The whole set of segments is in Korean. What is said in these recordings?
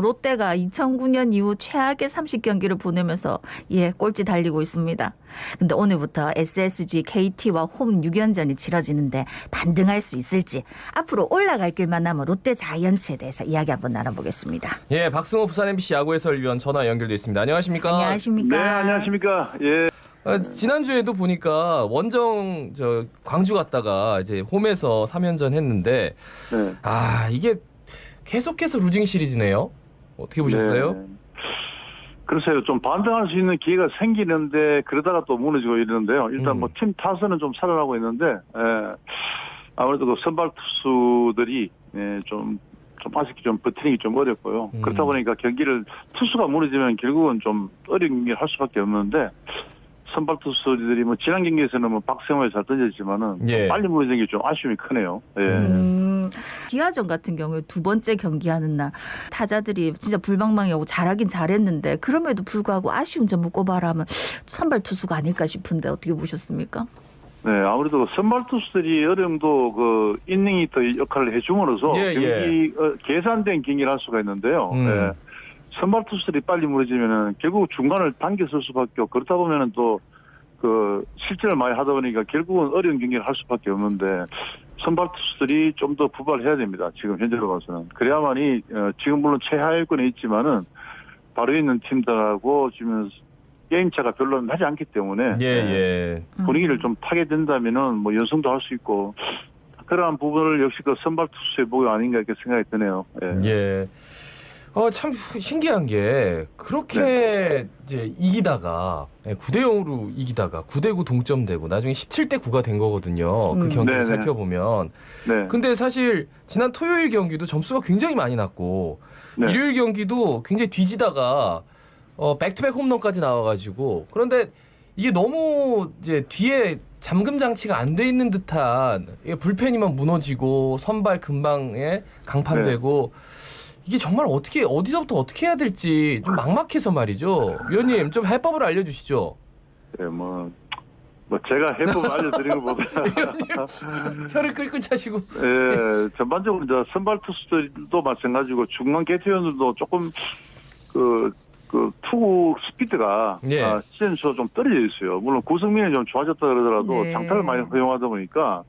지금 롯데가 2009년 이후 최악의 30경기를 보내면서 예 꼴찌 달리고 있습니다. 근데 오늘부터 SSG, KT와 홈 6연전이 치러지는데 반등할 수 있을지 앞으로 올라갈 길만 남은 롯데 자이언츠에 대해서 이야기 한번 나눠보겠습니다. 예, 박승호 부산 MBC 야구 해설위원 전화 연결돼 있습니다. 안녕하십니까? 안녕하십니까? 네, 안녕하십니까. 예. 아, 지난주에도 보니까 원정 저 광주 갔다가 이제 홈에서 3연전 했는데 네. 아, 이게 계속해서 루징 시리즈네요. 어떻게 보셨어요? 네. 글쎄요, 좀 반등할 수 있는 기회가 생기는데 그러다가 또 무너지고 이러는데요. 일단 음. 뭐팀 타선은 좀 살아나고 있는데 예, 아무래도 그 선발 투수들이 예, 좀. 좀 아쉽게 좀 버티기 좀 어렵고요. 음. 그렇다 보니까 경기를 투수가 무너지면 결국은 좀 어려운 경기를 할 수밖에 없는데 선발 투수들이 뭐 지난 경기에서는 뭐 박성호에 잘 던졌지만은 예. 빨리 무너진 게좀 아쉬움이 크네요. 예. 음, 기아전 같은 경우에 두 번째 경기하는 날 타자들이 진짜 불방망이하고 잘하긴 잘했는데 그럼에도 불구하고 아쉬운 점을 꼽아라면 선발 투수가 아닐까 싶은데 어떻게 보셨습니까? 네, 아무래도 선발 투수들이 어느 정도 그 인닝이 더 역할을 해줌으로써 예, 경기 어, 계산된 경기를 할 수가 있는데요. 음. 네. 선발 투수들이 빨리 무너지면은 결국 중간을 당겼을 수밖에 없고 그렇다 보면은 또 그 실전을 많이 하다 보니까 결국은 어려운 경기를 할 수밖에 없는데 선발 투수들이 좀 더 부발해야 됩니다. 지금 현재로 봐서는 그래야만이 어, 지금 물론 최하위권에 있지만은 바로 있는 팀들하고 지금 게임차가 별로 나지 않기 때문에 예, 네. 예. 음. 분위기를 좀 타게 된다면은 뭐 연승도 할 수 있고 그러한 부분을 역시 그 선발 투수의 목이 아닌가 이렇게 생각이 드네요. 예. 예. 어, 참 신기한 게 그렇게 네. 이제 이기다가 9대 0으로 이기다가 9대 9 동점되고 나중에 17대 9가 된 거거든요. 그 음. 경기를 네네. 살펴보면. 네. 근데 사실 지난 토요일 경기도 점수가 굉장히 많이 났고 네. 일요일 경기도 굉장히 뒤지다가 어, 백투백 홈런까지 나와가지고 그런데 이게 너무 이제 뒤에 잠금 장치가 안 돼 있는 듯한 불펜이만 무너지고 선발 금방에 강판되고 이게 정말 어떻게 어디서부터 어떻게 해야 될지 좀 막막해서 말이죠. 위원님 좀 해법을 알려주시죠. 예, 뭐, 뭐 제가 해법 알려드리는 것보다 혀를 끌끌 차시고. 예, 전반적으로 이제 선발 투수들도 마찬가지고 중간 개투위원들도 조금 그, 그 투구 스피드가 예. 아, 시즌 초좀 떨어져 있어요. 물론 구성민이 좀 좋아졌다 그러더라도 네. 장타를 많이 허용하다 보니까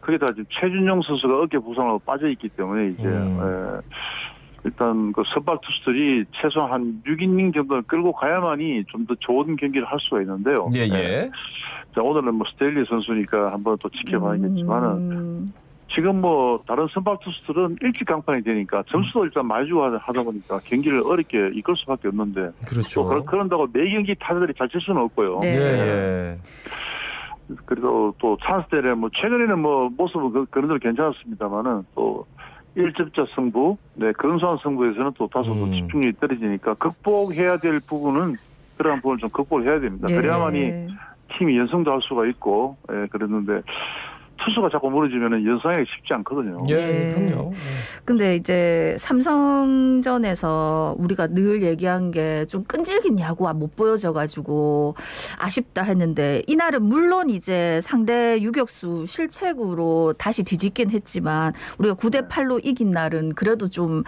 그게 다 지금 최준용 선수가 어깨 부상으로 빠져 있기 때문에 이제 음. 예, 일단 그 선발 투수들이 최소한 한 6이닝 정도를 끌고 가야만이 좀 더 좋은 경기를 할 수가 있는데요. 예 예. 자, 오늘은 뭐 스테일리 선수니까 한번 또 지켜봐야겠지만은 음, 지금 뭐 다른 선발 투수들은 일찍 강판이 되니까 점수도 일단 많이 주고 하다 보니까 경기를 어렵게 이끌 수밖에 없는데 그렇죠. 또 그런, 그런다고 매 경기 타자들이 잘 칠 수는 없고요. 네. 예 예. 그래도 또 찬스 때는 뭐 최근에는 뭐 모습은 그, 그런 대로 괜찮았습니다만은 또 1점차 승부, 네 근소한 승부에서는 또 다소 또 음. 집중력이 떨어지니까 극복해야 될 부분은 그러한 부분을 좀 극복을 해야 됩니다. 네. 그래야만이 팀이 연승도 할 수가 있고, 예, 그랬는데 투수가 자꾸 무너지면은 연승하기 쉽지 않거든요. 예, 예. 그럼요. 근데 이제 삼성전에서 우리가 늘 얘기한 게 좀 끈질긴 야구가 못 보여져가지고 아쉽다 했는데 이날은 물론 이제 상대 유격수 실책으로 다시 뒤집긴 했지만 우리가 9대 8로 이긴 날은 그래도 좀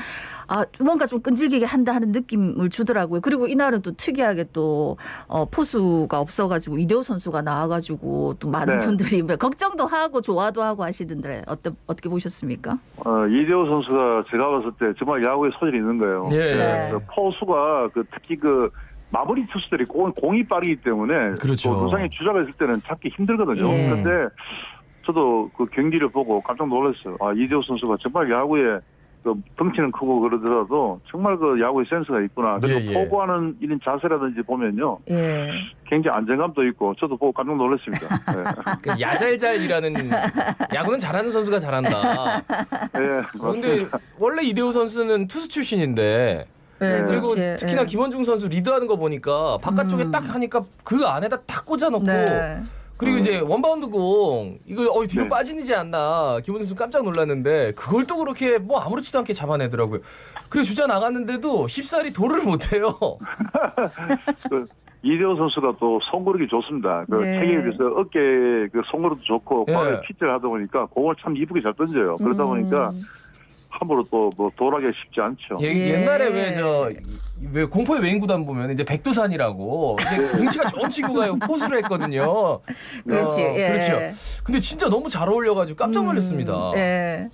아, 뭔가 좀 끈질기게 한다 하는 느낌을 주더라고요. 그리고 이날은 또 특이하게 또 어, 포수가 없어가지고 이대호 선수가 나와가지고 또 많은 네. 분들이 뭐 걱정도 하고 좋아도 하고 하시던데 어때 어떻게 보셨습니까? 어, 이대호 선수가 제가 봤을 때 정말 야구에 소질이 있는 거예요. 예. 네. 그 포수가 그 특히 그 마무리 투수들이 공, 공이 빠르기 때문에 그렇죠. 또 두상에 주자가 있을 때는 잡기 힘들거든요. 예. 그런데 저도 그 경기를 보고 깜짝 놀랐어요. 아 이대호 선수가 정말 야구에 그 덩치는 크고 그러더라도 정말 그 야구에 센스가 있구나. 그리고 예, 예. 포구하는 이런 자세라든지 보면요, 예. 굉장히 안정감도 있고 저도 보고 깜짝 놀랐습니다. 그 야잘잘이라는 야구는 잘하는 선수가 잘한다. 예, 예, 맞습니다. 원래 이대호 선수는 투수 출신인데 네, 그리고 그렇지. 특히나 예. 김원중 선수 리드하는 거 보니까 바깥쪽에 음. 딱 하니까 그 안에다 딱 꽂아놓고 네. 그리고 이제 원바운드 공 이거 어 뒤로 네. 빠지지 않나 김원중 선수 깜짝 놀랐는데 그걸 또 그렇게 뭐 아무렇지도 않게 잡아내더라고요. 그리고 주자 나갔는데도 쉽사리 도를 못해요. 그 이대호 선수가 또 송구력이 좋습니다. 그 네. 체격에 비해서 어깨 그 송구력도 좋고 예. 발을 피질 하다 보니까 공을 참 이쁘게 잘 던져요. 그러다 음. 보니까 함부로 또 뭐 돌아가기 쉽지 않죠. 예, 예. 옛날에 왜 저 왜 공포의 외인 구단 보면 이제 백두산이라고 이제 등치가 좋은 친구가 포수를 했거든요. 그렇지. 어, 예. 그렇죠. 근데 진짜 너무 잘 어울려가지고 깜짝 놀랐습니다. 음, 예.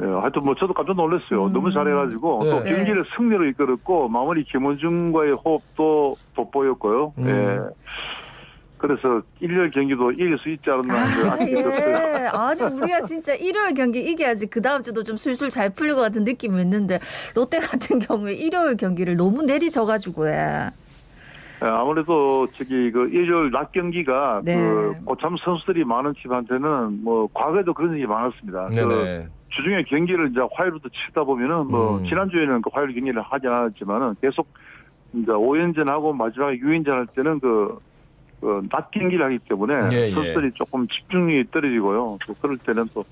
예, 하여튼 뭐 저도 깜짝 놀랐어요. 음. 너무 잘해가지고 또 네. 경기를 승리로 이끌었고 마무리 김원중과의 호흡도 돋보였고요. 음. 예. 그래서 일요일 경기도 이길 수 있지 않았나 하는 아. 예. 아니 우리가 진짜 일요일 경기 이겨야지 그 다음 주도 좀 술술 잘 풀릴 것 같은 느낌이 있는데 롯데 같은 경우에 일요일 경기를 너무 내리져가지고 예. 예, 아무래도 저기 그 일요일 낮 경기가 네. 그 고참 선수들이 많은 팀한테는 뭐 과거에도 그런 적이 많았습니다. 그 네네. 주중에 경기를 이제 화요일부터 치다 보면은 뭐 음. 지난주에는 그 화요일 경기를 하지 않았지만은 계속 이제 5연전하고 마지막에 6연전 할 때는 그, 그, 낮 경기를 하기 때문에 예, 예. 선수들이 조금 집중력이 떨어지고요. 또 그럴 때는 또,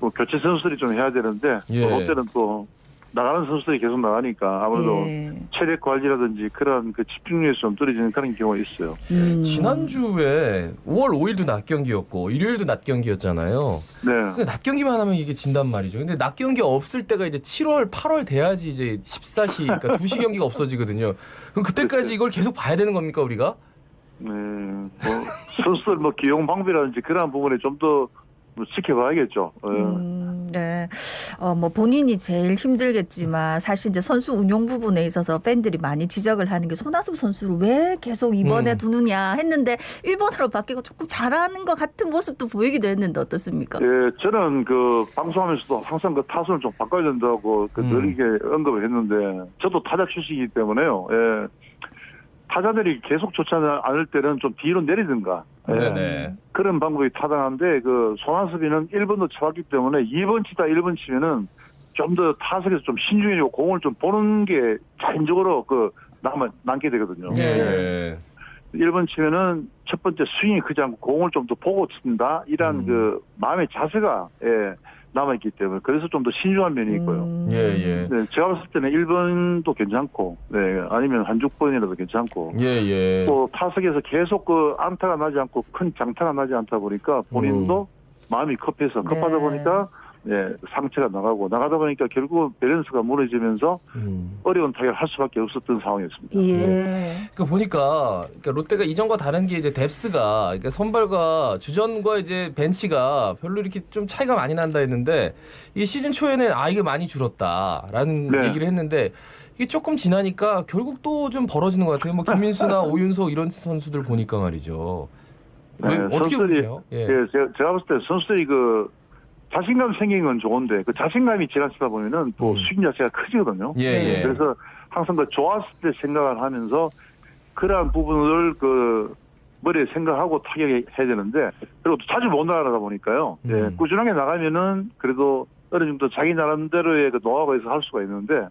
또 교체 선수들이 좀 해야 되는데 예. 또 롯데는 또 나가는 선수들이 계속 나가니까 아무래도 예. 체력 관리라든지 그런 그 집중력이 좀 떨어지는 그런 경우가 있어요. 음. 지난주에 5월 5일도 낮 경기였고 일요일도 낮 경기였잖아요. 네. 근데 낮 경기만 하면 이게 진단 말이죠. 근데 낮 경기 없을 때가 이제 7월, 8월 돼야지 이제 14시, 그러니까 2시 경기가 없어지거든요. 그럼 그때까지 이걸 계속 봐야 되는 겁니까 우리가? 네. 뭐 선수들 뭐 기용 방법이라든지 그런 부분에 좀더 뭐 지켜봐야겠죠. 예. 음, 네. 어, 뭐 본인이 제일 힘들겠지만 사실 이제 선수 운용 부분에 있어서 팬들이 많이 지적을 하는 게 손아섭 선수를 왜 계속 이번에 음. 두느냐 했는데 일본으로 바뀌고 조금 잘하는 것 같은 모습도 보이기도 했는데 어떻습니까? 예, 저는 그 방송하면서도 항상 그 타선을 좀 바꿔야 된다고 그 음. 늘 이게 언급을 했는데 저도 타자 출신이기 때문에요. 예. 타자들이 계속 좋지 않을 때는 좀 뒤로 내리든가 예. 네네. 그런 방법이 타당한데 그 손아섭이는 1번도 쳐왔기 때문에 2번 치다 1번 치면은 좀 더 타석에서 좀 신중해지고 공을 좀 보는 게 자연적으로 그 남아 남게 되거든요. 예. 네. 예. 1번 치면은 첫 번째 스윙이 크지 않고 공을 좀 더 보고 친다 이런 음. 그 마음의 자세가 예, 남아있기 때문에 그래서 좀 더 신중한 면이 있고요. 음. 예, 예. 네, 제가 봤을 때는 1번도 괜찮고 네, 아니면 한 6번이라도 괜찮고 예, 예. 또 타석에서 계속 그 안타가 나지 않고 큰 장타가 나지 않다 보니까 본인도 마음이 급해서 급하다 네. 보니까 예, 상체가 나가고 나가다 보니까 결국 밸런스가 무너지면서 음. 어려운 타격을 할 수밖에 없었던 상황이었습니다. 예. 그러니까 보니까 그러니까 롯데가 이전과 다른 게 이제 뎁스가 그러니까 선발과 주전과 이제 벤치가 별로 이렇게 좀 차이가 많이 난다 했는데 이 시즌 초에는 아 이게 많이 줄었다라는 네. 얘기를 했는데 이게 조금 지나니까 결국 또 좀 벌어지는 것 같아요. 뭐 김민수나 오윤석 이런 선수들 보니까 말이죠. 왜, 네, 어떻게 선수들이- 보세요? 예. 예, 제가, 제가 봤을 때 선수들이 그 자신감 생긴 건 좋은데 그 자신감이 지나치다 보면은 또 음. 스윙 자체가 커지거든요. 예, 네. 예. 그래서 항상 그 좋았을 때 생각을 하면서 그러한 부분을 그 머리에 생각하고 타격해야 되는데 그리고 또 자주 못 나가다 보니까요. 예, 음. 꾸준하게 나가면은 그래도 어느 정도 자기 나름대로의 그 노하우가 있어 할 수가 있는데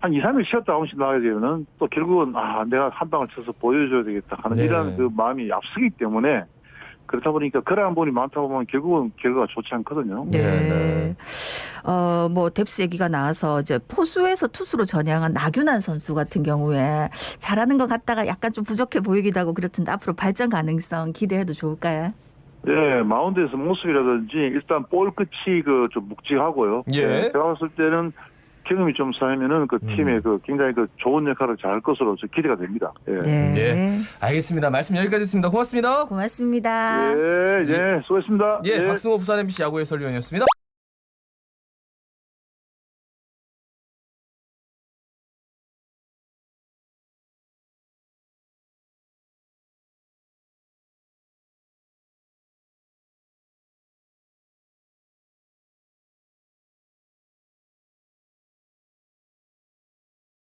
한 2, 3일 쉬었다 한 번씩 나가게 되면은 또 결국은 아 내가 한 방을 쳐서 보여줘야 되겠다 하는 네. 이런 그 마음이 앞서기 때문에 그렇다 보니까 그러한 부분이 많다 보면 결국은 결과가 좋지 않거든요. 네. 네, 네. 어, 뭐, 뎁스 얘기가 나와서 이제 포수에서 투수로 전향한 나균환 선수 같은 경우에 잘하는 것 같다가 약간 좀 부족해 보이기도 하고 그렇던데 앞으로 발전 가능성 기대해도 좋을까요? 예, 마운드에서 모습이라든지 일단 볼 끝이 그 좀 묵직하고요. 예. 제가 봤을 때는 경험이 좀 쌓이면은 그 음. 팀의 그 굉장히 그 좋은 역할을 잘할 것으로 저 기대가 됩니다. 예. 네. 예. 알겠습니다. 말씀 여기까지 했습니다. 고맙습니다. 고맙습니다. 예, 예, 수고했습니다. 예, 박승호 부산 MBC 야구 해설위원이었습니다.